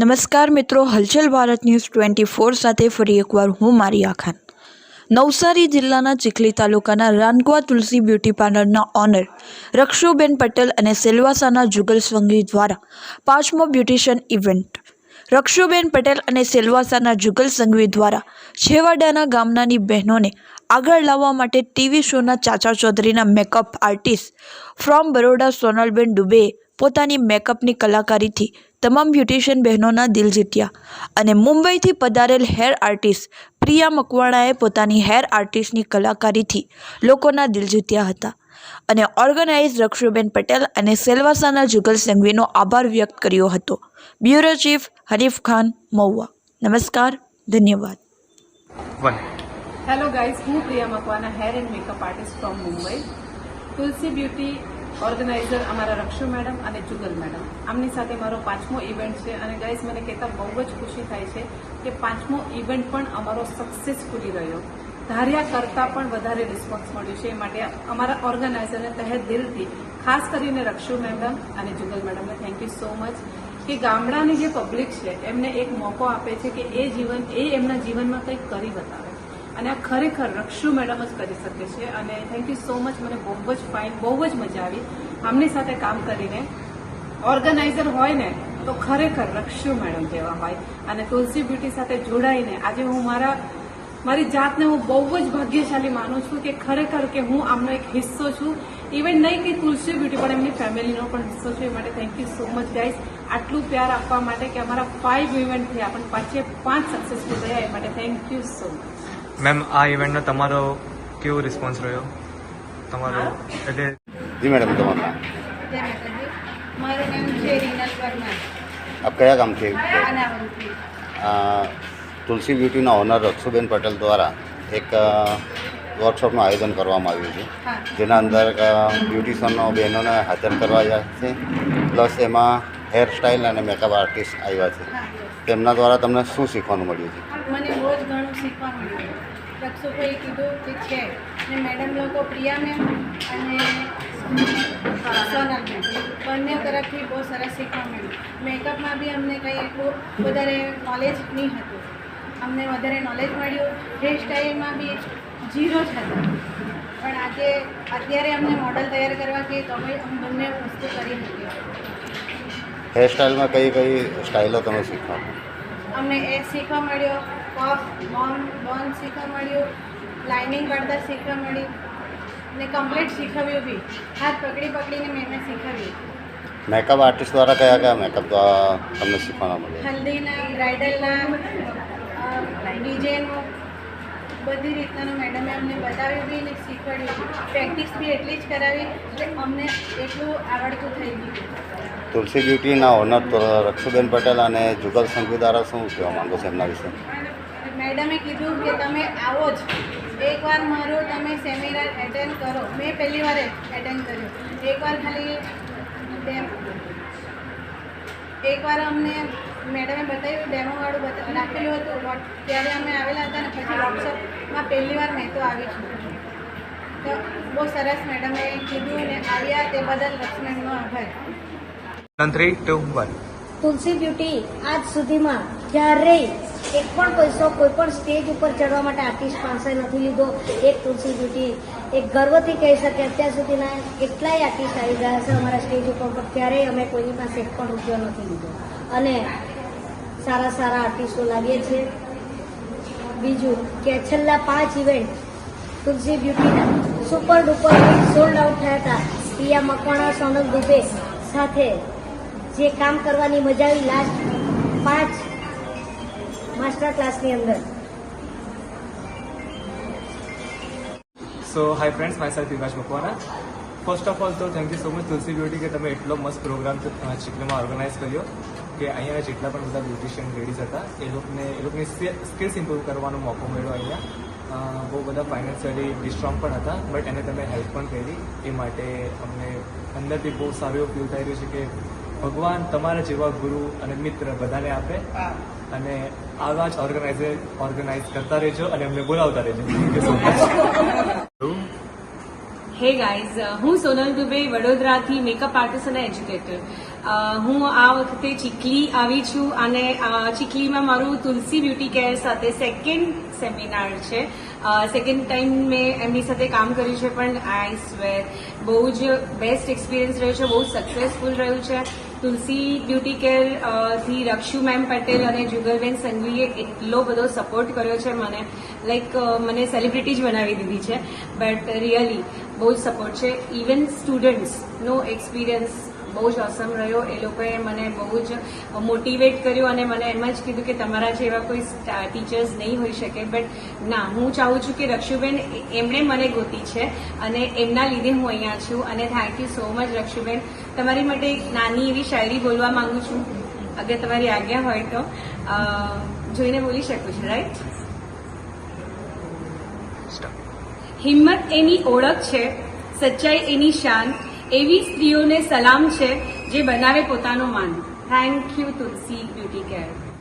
નમસ્કાર મિત્રો, હલચલ ભારત ન્યૂઝ ટ્વેન્ટી ફોર સાથે ફરી એકવાર હું મારિયા ખાન. નવસારી જિલ્લાના ચીખલી તાલુકાના રાનકવા તુલસી બ્યુટી પાર્લરના ઓનર રક્ષુબેન પટેલ અને સેલવાસાના જુગલ સંગી દ્વારા પાંચમો બ્યુટિશિયન ઇવેન્ટ. રક્ષુબેન પટેલ અને સેલવાસાના જુગલ સંઘવી દ્વારા છેવાડાના ગામનાની બહેનોને આગળ લાવવા માટે ટીવી શોના ચાચા ચૌધરીના મેકઅપ આર્ટિસ્ટ ફ્રોમ બરોડા સોનલબેન દુબેએ પોતાની મેકઅપની કલાકારીથી તમામ બ્યુટિશિયન બહેનોના દિલ જીત્યા અને મુંબઈથી પધારેલ હેર આર્ટિસ્ટ પ્રિયા મકવાણાએ પોતાની હેર આર્ટિસ્ટની કલાકારીથી લોકોના દિલ જીત્યા હતા અને ઓર્ગેનાઇઝ રક્ષુબેન પટેલ અને સેલવાસાના જુગલ સંઘવીનો આભાર વ્યક્ત કર્યો હતો. બ્યુરો ચીફ હરીફ ખાન મહુવા. નમસ્કાર ધન્યવાદ. હેલો ગાઈઝ હું Priya Makwana hair and makeup artist from Mumbai Tulsi beauty organizer અમારા રક્ષુ મેડમ અને જુગલ મેડમ. આમની સાથે મારો પાંચમો ઇવેન્ટ છે અને ગાઈઝ મને કહેતા બહુ જ ખુશી થાય છે કે પાંચમો ઇવેન્ટ પણ અમારો સક્સેસફુલી રહ્યો. ધાર્યા કરતાં પણ વધારે રિસ્પોન્સ મળ્યો છે. એ માટે અમારા ઓર્ગેનાઇઝરને તહે દિલથી, ખાસ કરીને રક્ષુ મેડમ અને જુગલ મેડમને થેન્ક યુ સો મચ કે ગામડાની જે પબ્લિક છે, એમને એક મોકો આપે છે કે એ જીવન, એ એમના જીવનમાં કંઈક કરી બતાવે. અને આ ખરેખર રક્ષુ મેડમ જ કરી શકે છે. અને થેન્ક યુ સો મચ મને બહુ જ ફાઇન બહુ જ મજા આવી. આમની સાથે કામ કરીને ઓર્ગેનાઇઝર હોય ને, તો ખરેખર રક્ષુ મેડમ જેવા હોય. અને તુલસી બ્યુટી સાથે જોડાઈને આજે હું મારા, મારી જાતને હું બહુ જ ભાગ્યશાળી માનું છું કે ખરેખર કે હું આમનો એક હિસ્સો છું. ઇવન નહીં કે તુલસી બ્યુટી, પણ એમની ફેમિલીનો પણ હિસ્સો છે. એ માટે thank you so much guys આટલું પ્યાર આપવા માટે કે અમારા ફાઇવ ઇવેન્ટ થયા, પણ પાંચે પાંચ સક્સેસફુલ રહ્યા એ માટે thank you so much ma'am આ ઇવેન્ટનો તમારો કેવો રિસ્પોન્સ રહ્યો? તમારો એટલે જી મેડમ તમારું. નામ મારું નામ છે રીનલ પરમાર. આપ કયા ગામથી તુલસી બ્યુટીના ઓનર રક્ષુબેન પટેલ દ્વારા એક વર્કશોપનું આયોજન કરવામાં આવ્યું છે. જેના અંદર બ્યુટિશિયનો બહેનોને હાજર કરવા આવ્યા છે. પ્લસ એમાં હેર સ્ટાઇલ અને મેકઅપ આર્ટિસ્ટ આવ્યા છે. તેમના દ્વારા તમને શું શીખવાનું મળ્યું છે? મને બહુ જ ઘણું શીખવા મળ્યું. રક્ષુભાઈ કીધું કે છે. ને મેડમ લોકો પ્રિયા મેમ અને સોના મેમ બંને તરફથી બહુ સરસ શીખવા મળ્યું. મેકઅપમાં બી અમને કંઈ એટલું વધારે નોલેજ નહીં હતું. અમને વધારે નોલેજ મળ્યું. હેર સ્ટાઇલમાં બી ઝીરો જ હતા. પણ આજે અત્યારે અમને મોડલ તૈયાર કરવા કે તો અમે બંને વસ્તુ કરી શકીએ. હેર સ્ટાઇલમાં કઈ કઈ સ્ટાઇલો તમે શીખવા અમને એ શીખવા મળ્યો. પફ બોન બોન શીખવા મળ્યું લાઇનિંગ કરતાં શીખવા મળ્યું ને કમ્પ્લીટ શીખવ્યું બી. હાથ પકડી પકડીને મેં એમને શીખવ્યું. મેકઅપ આર્ટિસ્ટ દ્વારા કયા કયા મેકઅપ તમને શીખવાના મળ્યા? હલ્દીના બ્રાઇડલના ડીજેનું બધી રીતનાનું મેડમે અમને બતાવ્યું બી ને શીખવાડ્યું પ્રેક્ટિસ બી એટલી જ કરાવી એટલે અમને એટલું આવડતું થઈ ગયું. તુલસી બ્યુટીના ઓનર રક્ષુબેન પટેલ અને જુગલ સંઘવી દ્વારા શું કહેવા માગો છો એમના વિશે? મેડમે કીધું કે તમે આવો જ. એકવાર મારું તમે સેમિનાર એટેન્ડ કરો. મેં પહેલી વાર એટેન્ડ કર્યું. એકવાર ખાલી એકવાર અમને મેડમે બતાવ્યું ડેમોવાળું બતા રાખેલું હતું. વોટ- ત્યારે અમે આવેલા હતા ને પછી વોટ્સઅપમાં પહેલી વાર મેં તો આવી છું. તો બહુ સરસ મેડમે કીધું ને આવ્યા તે બદલ લક્ષ્મણનો આભાર. Three two one Tulsi beauty આજ સુધીમાં ક્યારેય એક પણ પૈસો કોઈ પણ સ્ટેજ ઉપર ચડવા માટે આર્ટિસ્ટ પાસે નથી લીધો. એક તુલસી બ્યુટી, એક ગર્વથી કહી શકે અત્યાર સુધીના કેટલાય આર્ટિસ્ટ આવી ગયા છે અમારા સ્ટેજ ઉપર, પણ ક્યારેય અમે કોઈની પાસે એક પણ રૂપિયો નથી લીધો. અને સારા સારા આર્ટિસ્ટો લાવીએ છીએ. બીજું કે છેલ્લા પાંચ ઇવેન્ટ તુલસી બ્યુટીના સુપર ડુપર સોલ્ડ આઉટ થયા હતા. પિયા મકવાણા, સોનલ દુબે સાથે જે કામ કરવાની મજા આવી. લાસ્ટ પાંચ માસ્ટર ક્લાસની અંદર. So hi friends myself Vikas Makwana first of all તો thank you so much Tulsi beauty કે તમે એટલો મસ્ત પ્રોગ્રામ ચીખલીમાં ઓર્ગેનાઇઝ કર્યો કે અહીંયા જેટલા પણ બધા બ્યુટિશિયન લેડીઝ હતા એ લોકોને એ લોકોની સ્કિલ્સ ઇમ્પ્રૂવ કરવાનો મોકો મળ્યો અહીંયા. બહુ બધા ફાઇનાન્શિયલી ડિસ્ટ્રોંગ પણ હતા બટ એને તમે હેલ્પ પણ કરી. એ માટે અમને અંદરથી બહુ સારું એવું ફીલ થઈ રહ્યું છે કે ભગવાન તમારા જેવા ગુરુ અને મિત્ર બધાને આપે અને આવા જ ઓર્ગેનાઇઝ ઓર્ગેનાઇઝ કરતા રહેજો અને અમને બોલાવતા રહેજો. હે ગાઈઝ હું સોનલ દુબે, વડોદરાથી મેકઅપ આર્ટિસ્ટ અને એજ્યુકેટર હું આ વખતે ચીખલી આવી છું અને ચીખલીમાં મારું તુલસી બ્યુટી કેર સાથે સેકન્ડ સેમિનાર છે. સેકન્ડ ટાઈમ મેં એમની સાથે કામ કર્યું છે, પણ આઈ સ્વેર બહુ જ બેસ્ટ એક્સપિરિયન્સ રહ્યો છે, બહુ સક્સેસફુલ રહ્યું છે. તુલસી બ્યુટી કેરથી રક્ષુ મેમ પટેલ અને જુગલબેન સંઘવીએ એટલો બધો સપોર્ટ કર્યો છે મને. લાઈક મને સેલિબ્રિટી જ બનાવી દીધી છે. બટ રિયલી બહુ જ સપોર્ટ છે. ઇવન સ્ટુડન્ટ્સનો એક્સપિરિયન્સ બહુ જ ઓસમ રહ્યો. એ લોકોએ મને બહુ જ મોટિવેટ કર્યું અને મને એમ જ કીધું કે તમારા જેવા કોઈ ટીચર્સ નહીં હોઈ શકે. બટ ના, હું ચાહું છું કે રક્ષુબેન એમણે મને ગોતી છે અને એમના લીધે હું અહીંયા છું અને thank you so much Rakshuben. તમારી માટે એક નાની એવી શાયરી બોલવા માંગુ છું. અગર તમારી આજ્ઞા હોય તો. જોઈને બોલી શકું છું રાઈટ હિંમત એની ઓળખ છે, સચ્ચાઈ એની શાન, એવી સ્ત્રીઓને સલામ છે, જે બનાવે પોતાનો માન. Thank you Tulsi beauty care